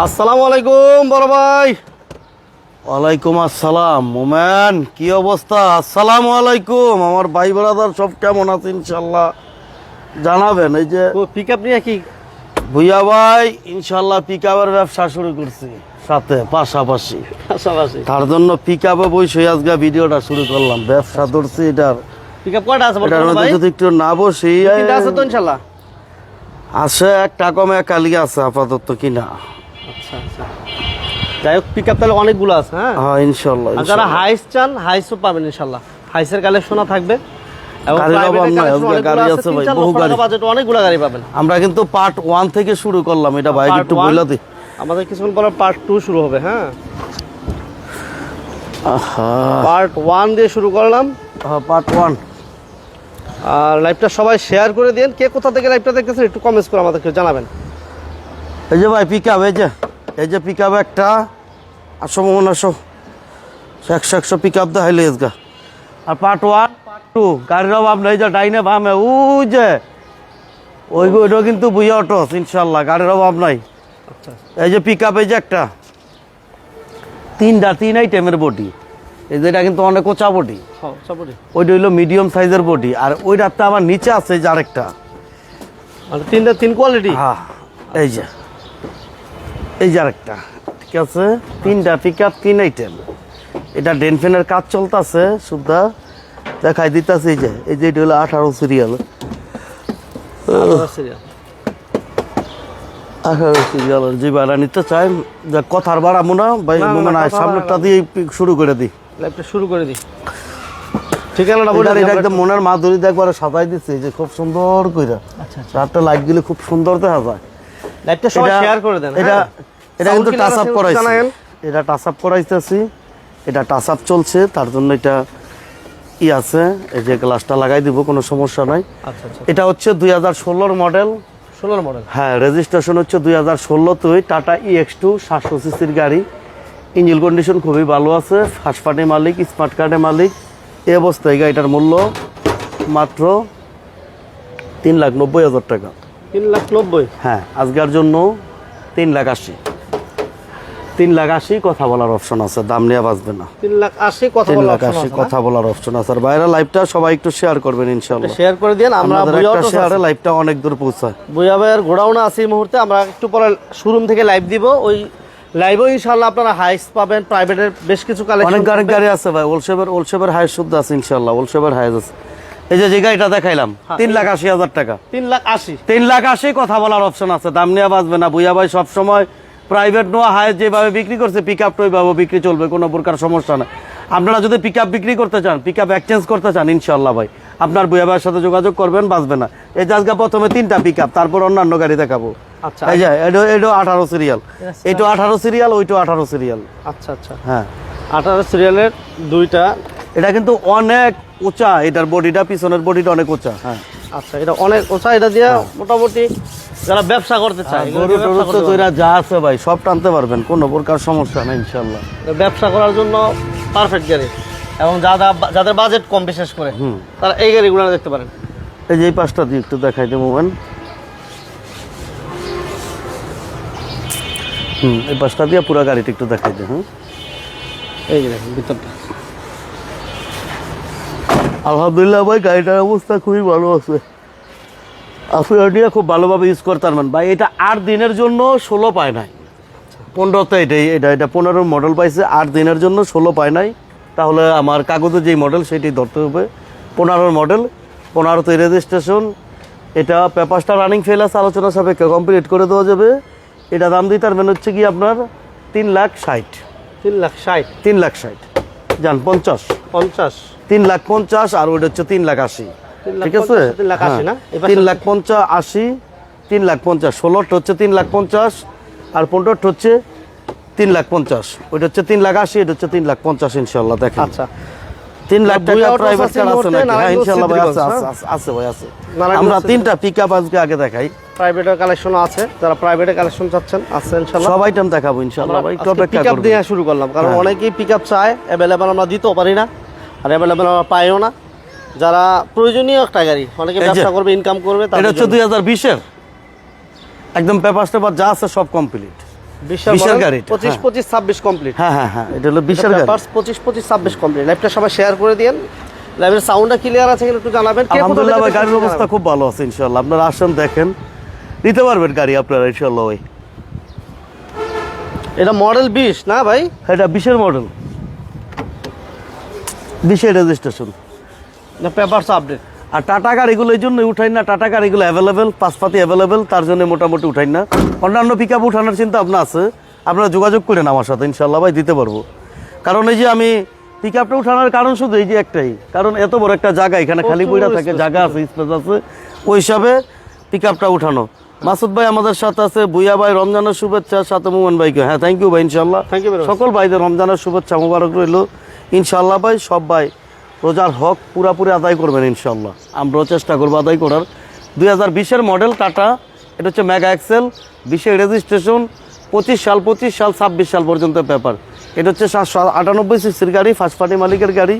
আসসালামু আলাইকুম বড় ভাই। ওয়ালাইকুম আসসালাম মোমেন কি অবস্থা? আসসালামু আলাইকুম আমার ভাই ব্রাদার সব কেমন আছে ইনশাল্লাহ? জানাবেন এই যে পিক আপ নিয়ে কি? ভুইয়া ভাই ইনশাল্লাহ পিক আপের ব্যবসা শুরু করছি সাথে পাশাপাশি। পাশাপাশি। তার জন্য পিক আপে বসে আজকে ভিডিওটা শুরু করলাম ব্যবসা ধরছি এটার। পিক আপ কয়টা আছে এটার মধ্যে যদি একটু না বসি আছে তো ইনশাল্লাহ। আছে একটা কমে কালি আছে আপাতত কিনা। আচ্ছা আচ্ছা। যাই হোক পিক আপ তাহলে অনেকগুলো আছে হ্যাঁ? হ্যাঁ ইনশাল্লাহ যারা হাইস চান হাইসও পাবেন ইনশাল্লাহ। হাইসের কালেকশনও থাকবে। আমরা কিন্তু পার্ট ওয়ান থেকে শুরু করলাম এটা ভাই একটু দিই আমাদের কিছুক্ষণ পরে পার্ট টু শুরু হবে হ্যাঁ? পার্ট ওয়ান দিয়ে শুরু করলাম। পার্ট ওয়ান আর লাইভটা সবাই শেয়ার করে দিন কে কোথা থেকে লাইভটা দেখতেছেন একটু কমেন্টস করে আমাদেরকে জানাবেন। এই যে ভাই পিক আপ এই যে। এই যে পিক আপ একটা আসো মোহন আসো। একশো একশো পিক আপ দেখাইলে এসগা আর পার্ট ওয়ান পার্ট টু গাড়ির অভাব নেই যে ডাইনে বামে ও যে ওই ওইটা কিন্তু বুঝে অটো ইনশাল্লাহ গাড়ির অভাব নাই। আচ্ছা। এই যে পিক আপ এই যে একটা। তিনটা তিন আইটেমের বডি এই যে এটা কিন্তু অনেক ওচা বডি হ্যাঁ ওইটা হইল মিডিয়াম সাইজের বডি আর ওইটা ওইটাতে আমার নিচে আছে যে আরেকটা। তিনটা তিন কোয়ালিটি হ্যাঁ এই যে। এই যে আরেকটা ঠিক আছে? তিনটা পিক আপ তিন আইটেম এটা ডেনফেনের কাজ চলতেছে সুদ্ধা। দেখাই দিতেছে এই যে এই যে এটা হলো আঠারো সিরিয়াল আঠারো সিরিয়াল যে ভাড়া নিতে চাই যা কথার ভাড়া মনে ভাই না, না, মনে হয় সামনেরটা দিয়ে শুরু করে দিই লাইভটা শুরু করে দিই ঠিকানাটা বলে এটা একদম মনের সাজাই দিচ্ছে যে খুব সুন্দর কইরা। আচ্ছা আচ্ছা। রাতটা লাইট গেলে খুব সুন্দর দেখা যায়। লাইভটা সবাই শেয়ার করে দেন এটা হ্যাঁ? এটা কিন্তু টাচ আপ করাইছি। এটা টাচ আপ করাইতেছি। এটা টাচ আপ চলছে তার জন্য এটা ই আছে। এই যে গ্লাসটা লাগাই দিব কোনো সমস্যা নাই। আচ্ছা আচ্ছা। এটা হচ্ছে দুই হাজার ষোলোর মডেল ষোলোর মডেল হ্যাঁ রেজিস্ট্রেশন হচ্ছে দুই হাজার ষোলোতেই। টাটা ই এক্স টু সাতশো সিসির গাড়ি। ইঞ্জিন কন্ডিশন খুবই ভালো আছে। ফার্স্ট মালিক স্মার্ট কার্ডের মালিক। এই অবস্থায় গাড়িটার মূল্য মাত্র তিন লাখ নব্বই হাজার টাকা। তিন লাখ নব্বই? হ্যাঁ আজকের জন্য তিন লাখ আশি। তিন লাখ আশি কথা বলার অপশন আছে দাম নিয়ে বাঁচবে না। তিন লাখ আশি কথা তিন লাখ আশি কথা বলার অপশন আছে। আর বাইরে লাইভটা সবাই একটু শেয়ার করবেন ইনশাল্লাহ শেয়ার করে দিন আমরা একটা শেয়ারে লাইভটা অনেক দূর পৌঁছায়। বুয়া ভাইয়ের গোডাউনে আছে এই মুহূর্তে আমরা একটু পরে শোরুম থেকে লাইভ দিব। ওই লাইভেও ইনশাল্লাহ আপনারা হাইস পাবেন প্রাইভেটের বেশ কিছু কালেকশন অনেক গাড়ি গাড়ি আছে ভাই ওলসেবের ওলসেবের হাই শুদ্ধ আছে ইনশাল্লাহ ওলসেবের হাই আছে। এই যে যে গাড়িটা দেখাইলাম হ্যাঁ, তিন লাখ আশি হাজার টাকা। তিন লাখ আশি। তিন লাখ আশি কথা বলার অপশন আছে দাম নিয়ে বাঁচবে না। বুয়া ভাই সবসময় প্রাইভেট নোয়া হাই যেভাবে বিক্রি করছে পিক আপ ওইভাবে বিক্রি চলবে কোনো প্রকার সমস্যা না। আপনারা যদি পিক বিক্রি করতে চান পিক আপ এক্সচেঞ্জ করতে চান ইনশাল্লাহ ভাই আপনার বুয়া ভাইয়ের সাথে যোগাযোগ করবেন বাঁচবে না। এই জাজগা প্রথমে তিনটা পিক তারপর অন্যান্য গাড়ি দেখাবো। আচ্ছা। এটা এটা আঠারো সিরিয়াল এইটা আঠারো সিরিয়াল ওইটা আঠারো সিরিয়াল আচ্ছা আচ্ছা। হ্যাঁ। আঠারো সিরিয়ালের দুইটা। এটা কিন্তু অনেক উঁচা এটার বডিটা পিছনের বডিটা অনেক উঁচা হ্যাঁ। আচ্ছা এটা অনেক উঁচা এটা দিয়ে মোটামুটি যারা ব্যবসা করতে চায় গরু টরু তো তৈরা যা আছে ভাই সব টানতে পারবেন কোনো প্রকার সমস্যা নেই ইনশাল্লাহ ব্যবসা করার জন্য পারফেক্ট গাড়ি। এবং যারা যাদের বাজেট কম বিশেষ করে তারা এই গাড়িগুলো দেখতে পারেন। এই যে এই পাঁচটা দিয়ে একটু দেখাই দেবো মোবাইল হুম এই পাঁচটা দিয়ে পুরো গাড়িটা একটু দেখাই দে হুম। এই যে দেখেন ভিতরটা। আলহামদুলিল্লাহ ভাই গাড়িটার অবস্থা খুবই ভালো আছে। খুব ভালোভাবে ইউজ করতে পারবেন। ভাই এটা আট দিনের জন্য ষোলো পায় নাই। পনেরোতে এটাই এটা এটা পনেরো মডেল পাইছে আট দিনের জন্য ষোলো পায় নাই। তাহলে আমার কাগজে যেই মডেল সেটি ধরতে হবে। পনেরোর মডেল পনেরোতে রেজিস্ট্রেশন এটা পেপারসটা রানিং ফেল আছে আলোচনা সাপেক্ষে কমপ্লিট করে দেওয়া যাবে। এটা দাম দিতে পারবেন হচ্ছে কি আপনার তিন লাখ ষাট। তিন লাখ ষাট। তিন লাখ ষাট। যান পঞ্চাশ। পঞ্চাশ। তিন লাখ পঞ্চাশ আর ওইটা হচ্ছে তিন লাখ আশি। ঠিক আছে? তিন লাখ? হ্যাঁ। পঞ্চাশ আশি তিন লাখ পঞ্চাশ ষোলোটা হচ্ছে তিন লাখ পঞ্চাশ আর পনেরোটা হচ্ছে তিন লাখ পঞ্চাশ। ওইটা হচ্ছে তিন লাখ আশি এটা হচ্ছে তিন লাখ পঞ্চাশ ইনশাল্লাহ দেখেন। আচ্ছা। তিন লাখ টাকা প্রাইভেট আছে কার আছে নাকি? হ্যাঁ ইনশাল্লাহ ভাই আছে আছে, আছে, ভাই আছে। আমরা। তিনটা পিক আপ আজকে আগে দেখাই। প্রাইভেটের কালেকশন আছে যারা প্রাইভেটের কালেকশন চাচ্ছেন আছে ইনশাল্লাহ সব আইটেম দেখাবো ইনশাল্লাহ ভাই পিক আপ দিয়ে শুরু করলাম কারণ হ্যাঁ। অনেকেই পিক আপ চায় অ্যাভেলেবেল আমরা দিতেও পারি না আর অ্যাভেলেবেল আমরা পাইও না। যারা প্রয়োজনীয় একটা গাড়ি অনেকে ব্যবসা করবে ইনকাম করবে এটা হচ্ছে। দুই হাজার বিশের। একদম পেপার টেপার যা আছে সব কমপ্লিট বিশের গাড়ি এটা, পঁচিশ হ্যাঁ। পঁচিশ ছাব্বিশ কমপ্লিট হ্যাঁ হ্যাঁ হ্যাঁ এটা হলো বিশের গাড়ি। পেপারস পঁচিশ পঁচিশ ছাব্বিশ কমপ্লিট লাইভটা সবাই শেয়ার করে দিন লাইভের সাউন্ডটা ক্লিয়ার আছে কিনা একটু জানাবেন। আলহামদুলিল্লাহ গাড়ির অবস্থা খুব ভালো আছে ইনশাল্লাহ আপনারা আসেন দেখেন। নিতে পারবেন গাড়ি আপনারা ইনশাল্লাহ জানাবেন। এটা মডেল বিশ না ভাই? এটা বিশের মডেল বিশের রেজিস্ট্রেশন না পেপারস আপডেট আর টাটা গাড়িগুলো এই জন্য উঠাই না টাটা গাড়িগুলো অ্যাভেলেবেল পাঁচপাতি অ্যাভেলেবেল তার জন্য মোটামুটি উঠাই না। অন্যান্য পিক আপ উঠানোর চিন্তা ভাবনা আছে। আপনারা যোগাযোগ করেন আমার সাথে ইনশাল্লাহ ভাই দিতে পারব। কারণ এই যে আমি পিক আপটা উঠানোর কারণ শুধু এই যে একটাই। কারণ এত বড় একটা জায়গা এখানে খালি বইটা থাকে জায়গা আছে। স্পেস আছে। ওই হিসাবে পিক আপটা উঠানো। মাসুদ ভাই আমাদের সাথে আছে বুয়া ভাই রমজানের শুভেচ্ছা সাথে মোহন ভাইকে। হ্যাঁ থ্যাংক ইউ ভাই ইনশাল্লাহ. সকল ভাইদের রমজানের শুভেচ্ছা মুবারক রইল। ইনশাল্লাহ ভাই সব ভাই রোজার হক পুরাপুরি আদায় করবেন ইনশাল্লাহ আমরাও চেষ্টা করব আদায় করার। দুই হাজার বিশের মডেল টাটা এটা হচ্ছে মেগা এক্সেল বিশের রেজিস্ট্রেশন পঁচিশ সাল পঁচিশ সাল ছাব্বিশ সাল পর্যন্ত পেপার এটা হচ্ছে সাতশো আটানব্বই সিসির গাড়ি ফার্স্ট পার্টি মালিকের গাড়ি।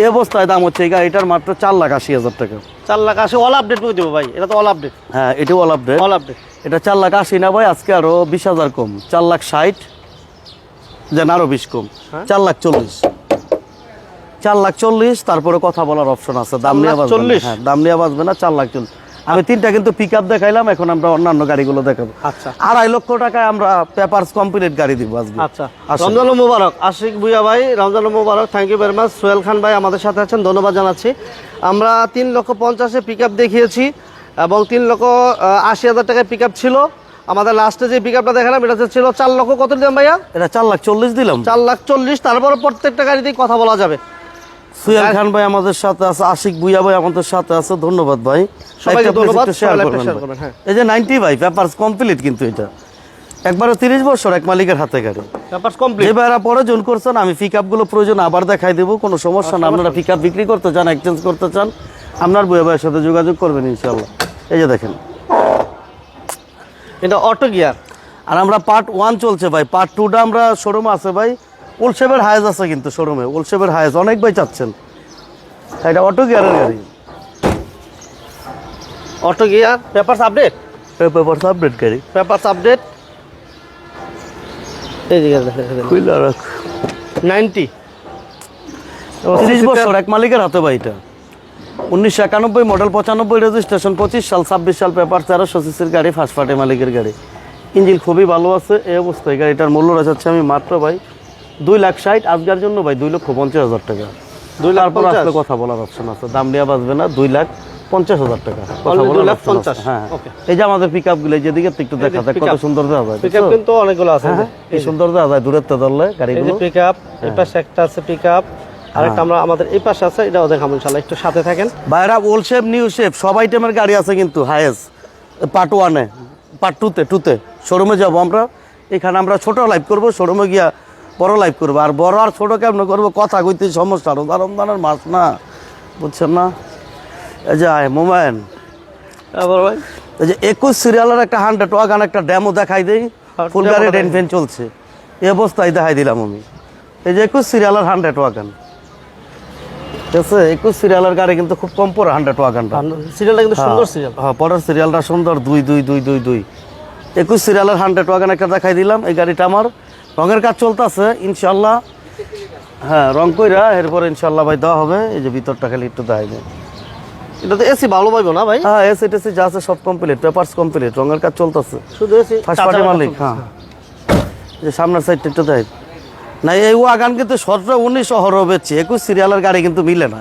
এই অবস্থায় দাম হচ্ছে এই গাড়িটার মাত্র চার লাখ আশি হাজার টাকা। চার লাখ আশি অল আপডেট করে দেবো ভাই এটা তো অল আপডেট হ্যাঁ এটাও অল আপডেট অল আপডেট এটা চার লাখ আশি না ভাই আজকে আরও বিশ হাজার কম। চার লাখ ষাট যেন আরও বিশ কম। হ্যাঁ? চার লাখ চল্লিশ। চার লাখ চল্লিশ তারপরে কথা বলার অপশন আছে। দাম নিয়ে। চল্লিশ? হ্যাঁ দাম নিয়ে বাঁচবে না চার লাখ চল্লিশ। আমি তিনটা কিন্তু পিক আপ দেখাইলাম এখন আমরা অন্যান্য গাড়িগুলো দেখাবো। আচ্ছা। আড়াই লক্ষ টাকায় আমরা পেপারস কমপ্লিট গাড়ি দিব আজকে। আচ্ছা। রমজান মুবারক। আশিক ভুইয়া ভাই রমজান মুবারক thank you very much Sohel Khan ভাই আমাদের সাথে আছেন ধন্যবাদ জানাচ্ছি। আমরা তিন লক্ষ পঞ্চাশে পিক আপ দেখিয়েছি এবং তিন লক্ষ আশি হাজার টাকায় পিক আপ ছিল। আমাদের লাস্টে যে পিক আপটা দেখালাম এটা হচ্ছে ছিল চার লক্ষ কত দিলাম ভাইয়া? এটা চার লাখ চল্লিশ দিলাম। চার লাখ চল্লিশ তারপরে প্রত্যেকটা গাড়িতেই কথা বলা যাবে। সুয়েল খান ভাই আমাদের সাথে আছে আশিক বুইয়া ভাই আমাদের সাথে আছে ধন্যবাদ ভাই। হ্যাঁ। এই যে নাইনটি ভাই পেপারস কমপ্লিট কিন্তু এটা। একবারে তিরিশ বছর এক মালিকের হাতে গাড়ি। পরে জন করছেন আমি পিক আপগুলো প্রয়োজন আবার দেখাই দেবো কোনো সমস্যা না। আপনারা পিক আপ বিক্রি করতে চান এক্সচেঞ্জ করতে চান আপনার বইয়া ভাইয়ের সাথে যোগাযোগ করবেন ইনশাল্লাহ এই যে দেখেন। এটা অটো গিয়ার আর আমরা পার্ট ওয়ান চলছে ভাই পার্ট টুটা আমরা শোরুম আছে ভাই। ওলশেপের হায়েজ আছে কিন্তু শোরুমে ওলশেপের হায়েজ অনেক ভাই চাচ্ছেন। এটা অটো গিয়ারের গাড়ি। Auto gear papers update paper update গাড়ি। পেপারস আপডেট এই যে খুইলা রাখ। নাইনটি তিরিশ বছর এক মালিকের হাতে ভাই এটা। উনিশশো একানব্বই মডেল পঁচানব্বই রেজিস্ট্রেশন পঁচিশ সাল ছাব্বিশ সাল পেপার তেরোশো সিসির গাড়ি ফার্স্ট পার্টি মালিকের গাড়ি। ইঞ্জিন খুবই ভালো আছে এই অবস্থায় গাড়িটার মূল্য রাখাচ্ছি আমি মাত্র ভাই। দুই লাখ ষাট আজকের জন্য ভাই দুই লক্ষ পঞ্চাশ হাজার টাকা। দুই লাখ পঞ্চাশ? আসলে কথা বলার অপশন আছে। দাম নেওয়া বাঁচবে না দুই লাখ পঞ্চাশ হাজার টাকা। কথা বলার লাখ আছে। হ্যাঁ। এই যে আমাদের পিক আপগুলো যেদিকে একটু দেখা যায় কত সুন্দর দেওয়া যায় পিক আপ? কিন্তু অনেকগুলো আছে। হ্যাঁ, এই সুন্দর দেওয়া যায় দূরের তো ধরলে গাড়িগুলো পিক আপ এই পাশে একটা আছে পিক আপ আরেকটা আমরা আমাদের এই পাশে আছে এটাও দেখাবো একটু সাথে থাকেন। বাইরা ওল্ড শেপ নিউ শেপ সব আইটেমের গাড়ি আছে কিন্তু হায়েস্ট পার্ট ওয়ানে পার্ট টুতে টুতে শোরুমে যাব আমরা। এখানে আমরা ছোট লাইভ করব শোরুমে গিয়া বড় লাইভ করব। আর বড় আর ছোট কেমন করব? কথা কইতে সমস্যা রোজা রমজানের মাস না। বুঝছেন না? এই যে আয় তারপর ভাই। এই যে একুশ সিরিয়ালের একটা হান্ড্রেড ওয়াগান একটা ড্যামও দেখাই দেই। হ্যাঁ, ফুল demo ডেন ফেন চলছে। এই অবস্থায় দেখাই দিলাম আমি। এই যে একুশ সিরিয়ালের হান্ড্রেড ওয়াগান ঠিক আছে? একুশ সিরিয়ালের গাড়ি কিন্তু খুব কম পড়ে হান্ড্রেড ওয়াগানটা সিরিয়ালটা কিন্তু সুন্দর সিরিয়াল হ্যাঁ পরের সিরিয়ালটা সুন্দর দুই দুই দুই দুই দুই। একুশ সিরিয়ালের হান্ড্রেড ওয়াগান একটা দেখাই দিলাম। এই গাড়িটা আমার। রঙের কাজ চলতেছে ইনশাল্লাহ হ্যাঁ রং কইরা এরপর ইনশাল্লাহ ভাই দেওয়া হবে। এই যে ভিতরটা খালি একটু দেয় এটা তো এসি ভালো পাইবো না ভাই? হ্যাঁ এসি টেসি যা আছে সব কমপ্লিট পেপারস কমপ্লিট রঙের কাজ চলতেছে। শুধু এসি ফার্স্ট পার্টি মালিক হ্যাঁ। যে সামনের সাইডটা একটু দেয় না এই ওয়াগান কিন্তু সতেরো উনিশ শহর বেচছে। একুশ সিরিয়ালের গাড়ি কিন্তু মিলে না।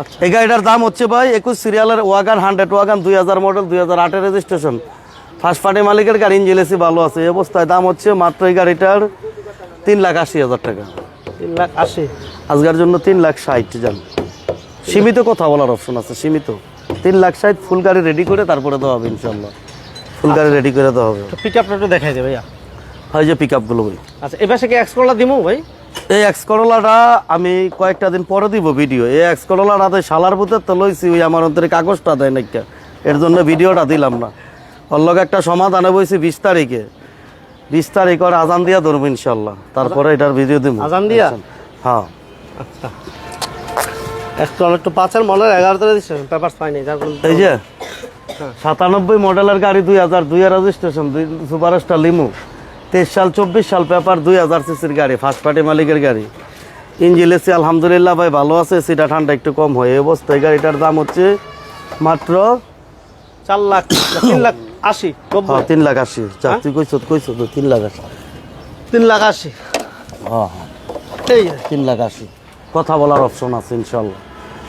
আচ্ছা। এই গাড়িটার দাম হচ্ছে ভাই একুশ সিরিয়ালের ওয়াগান হান্ড্রেড ওয়াগান দুই হাজার মডেল দুই হাজার আটের রেজিস্ট্রেশন ফার্স্ট পার্টি মালিকের গাড়ি ইঞ্জিন এসি ভালো আছে। এই অবস্থায় দাম হচ্ছে মাত্র এই গাড়িটার তিন লাখ আশি হাজার টাকা। তিন লাখ আশি? আজকের জন্য তিন লাখ ষাট যান সীমিত কথা বলার অপশন আছে সীমিত। তিন লাখ ষাট ফুল গাড়ি রেডি করে তারপরে দেওয়া হবে ইনশাল্লাহ ফুল গাড়ি রেডি করে দেওয়া হবে। পিক আপটা একটু দেখাই দে ভাইয়া। হয় যে পিক আপগুলো ভাই। আচ্ছা এবার পাশে কি এক্সকোলা দিমু ভাই? এই এক্স করলাটা আমি কয়েকটা দিন পরে দিব ভিডিও এই এক্স করলাটা শালার ভূতের তো লইছি ওই আমার অন্তরে কাগজটা দেয় নাকি এর জন্য ভিডিওটা দিলাম না। ওর লগে একটা সমাধানে বইছি বিশ তারিখে। বিশ তারিখ আর আজান দিয়া ধরবো ইনশাল্লাহ তারপরে এটার ভিডিও দিব আজান দিয়া? হ্যাঁ। আচ্ছা। এক্সকোলা একটু পাঁচের মডেল এগারো তারিখ দিচ্ছে পেপার পাইনি এই যে সাতানব্বই মডেলের গাড়ি দুই হাজার দুই রেজিস্ট্রেশন দুই সুপার স্টার লিমু। তেইশ সাল চব্বিশ সাল পেপার দুই হাজার সিসির গাড়ি ফার্স্ট পার্টি মালিকের গাড়ি। ইঞ্জিন এসি আলহামদুলিল্লাহ ভাই ভালো আছে সেটা ঠান্ডা একটু কম হয়। এই অবস্থায় গাড়িটার দাম হচ্ছে মাত্র চার লাখ তিন লাখ আশি হ্যাঁ, তিন লাখ আশি। যা হ্যাঁ? তুই কইছ কইছ তো তিন লাখ আশি। তিন লাখ আশি। হ্যাঁ হ্যাঁ। এই তিন লাখ আশি। কথা বলার অপশন আছে ইনশাল্লাহ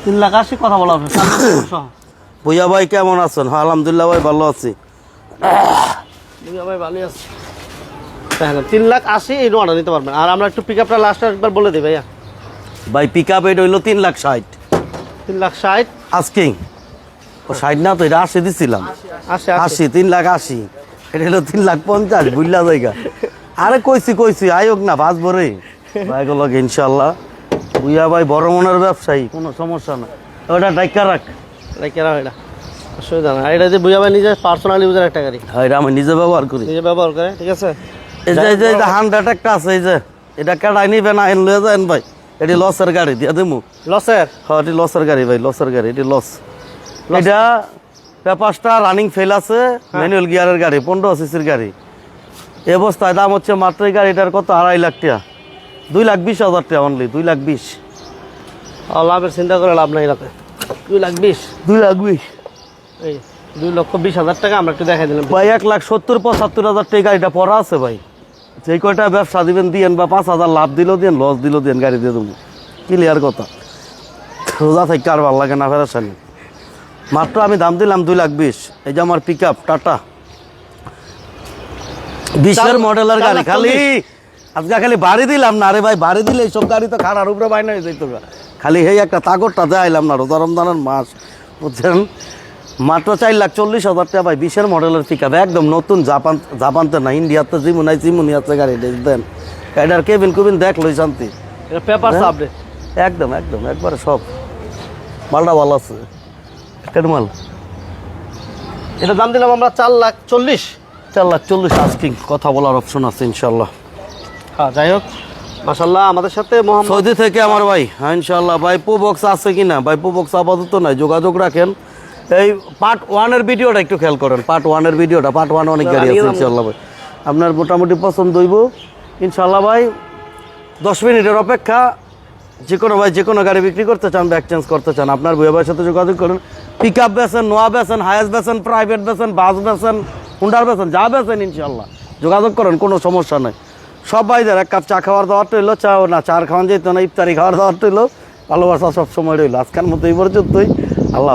তিন লাখ আশি কথা বলা হবে চার ভুইয়া ভাই কেমন আছেন? হ্যাঁ আলহামদুলিল্লাহ ভাই ভালো আছি। বুঝা ভাই ভালোই আছে। তিন লাখ আশি এই নোয়াটা নিতে পারবেন। আর আমরা একটু পিক আপটা লাস্ট একবার বলে দিই ভাইয়া। ভাই পিক আপ এটা হইল তিন লাখ ষাট। তিন লাখ ষাট। আজকিং ও ষাট না তো এটা আশি দিছিলাম। আশি তিন লাখ আশি। এটা হলো তিন লাখ পঞ্চাশ বুঝলা জায়গা। আরে কইছি কইছি আয়োগ না বাঁচবো রে। ভাই গুলো ইনশাল্লাহ বুইয়া ভাই বড় মনের ব্যবসায়ী কোনো সমস্যা না। ওটা ডাইকা রাখ। কেনা হয় না অসুবিধা না। এটা যে বুঝা ভাই নিজে পার্সোনাল ইউজের একটা গাড়ি হ্যাঁ, এটা আমি নিজে ব্যবহার করি। নিজে ব্যবহার করে ঠিক আছে? এই যে এই যে হান্ড্রেড একটা আছে এই যে এটা কেডাই নিবে না এন লয়ে যান ভাই। এটি লসের গাড়ি দিয়া দেবো লসের হ্যাঁ এটি লসের গাড়ি ভাই লসের গাড়ি এটি লস এটা পেপারসটা রানিং ফেল আছে ম্যানুয়াল গিয়ারের গাড়ি পনেরো সিসির গাড়ি। এই অবস্থায় দাম হচ্ছে মাত্র এই গাড়িটার কত? আড়াই লাখ টাকা। দুই লাখ বিশ হাজার টাকা অনলি দুই লাখ বিশ। লাভের চিন্তা করে লাভ নাই রাতে দুই লাখ বিশ। দুই লাখ বিশ। এই দুই লক্ষ বিশ হাজার টাকা আমরা একটু দেখাই দিলাম। ভাই এক লাখ সত্তর পঁচাত্তর হাজার টাকা গাড়িটা পড়া আছে ভাই। যে কয়টা ব্যবসা দিবেন দিয়েন বা পাঁচ হাজার লাভ দিলেও দেন লস দিলেও দেন গাড়ি দিয়ে দেবো। ক্লিয়ার কথা। রোজা থেকে আর ভালো লাগে না ফেরাসানি মাত্র আমি দাম দিলাম দুই লাখ বিশ। এই যে আমার পিক আপ টাটা। বিশের মডেলের গাড়ি খালি আজকে খালি বাড়ি দিলাম না আরে ভাই বাড়ি দিলে এইসব গাড়ি তো খারাপ উপরে বাইনা হয়ে যাইতো খালি এই একটা তাগরটা দেখাইলাম না রোজা রমজানের মাস বুঝছেন? মাত্র চার লাখ চল্লিশ হাজার টাকা ভাই বিশের মডেলের পিক আপ একদম নতুন জাপান জাপানতে না ইন্ডিয়াতে জিমুনাই জিমুনি আছে গাড়ি দেন গাড়িটার কেবিন কুবিন দেখ লই শান্তি। এটা পেপার হ্যাঁ? একদম একদম একবারে সব। মালটা ভালো আছে। কেন মাল এটা দাম দিলাম আমরা চার লাখ চল্লিশ। চার লাখ চল্লিশ আস্কিং কথা বলার অপশন আছে ইনশাল্লাহ হ্যাঁ যাই হোক। মাসাল্লাহ আমাদের সাথে সৌদি থেকে আমার ভাই। হ্যাঁ ইনশাল্লাহ ভাই পো বক্স আছে কি না? ভাই পো বক্স আপাতত নাই যোগাযোগ রাখেন। এই পার্ট ওয়ানের ভিডিওটা একটু খেয়াল করেন। পার্ট ওয়ানের ভিডিওটা পার্ট ওয়ান অনেক গাড়ি আছে ইনশাল্লাহ ভাই। আপনার মোটামুটি পছন্দ হইব। ইনশাল্লাহ ভাই দশ মিনিটের অপেক্ষা। যে কোনো ভাই যে কোনো গাড়ি বিক্রি করতে চান ব্যাক চেঞ্জ করতে চান, আপনার ভাইয়ের সাথে যোগাযোগ করুন। পিক আপ বেসেন নোয়া বেছেন হায়াস বেছেন প্রাইভেট বেছেন বাস বেছেন হুন্ডার বেছেন যা বেসেন ইনশাল্লাহ যোগাযোগ করেন, কোনো সমস্যা নেই। সব ভাইদের এক কাপ চা খাওয়ার দাওয়ার রইল, চা না, চা খাওয়ান যেত না, ইফতারি খাওয়ার দাওয়ার রইল। ভালোবাসা সব সময় রইল, আজকের মতো এই পর্যন্তই। আল্লাহ।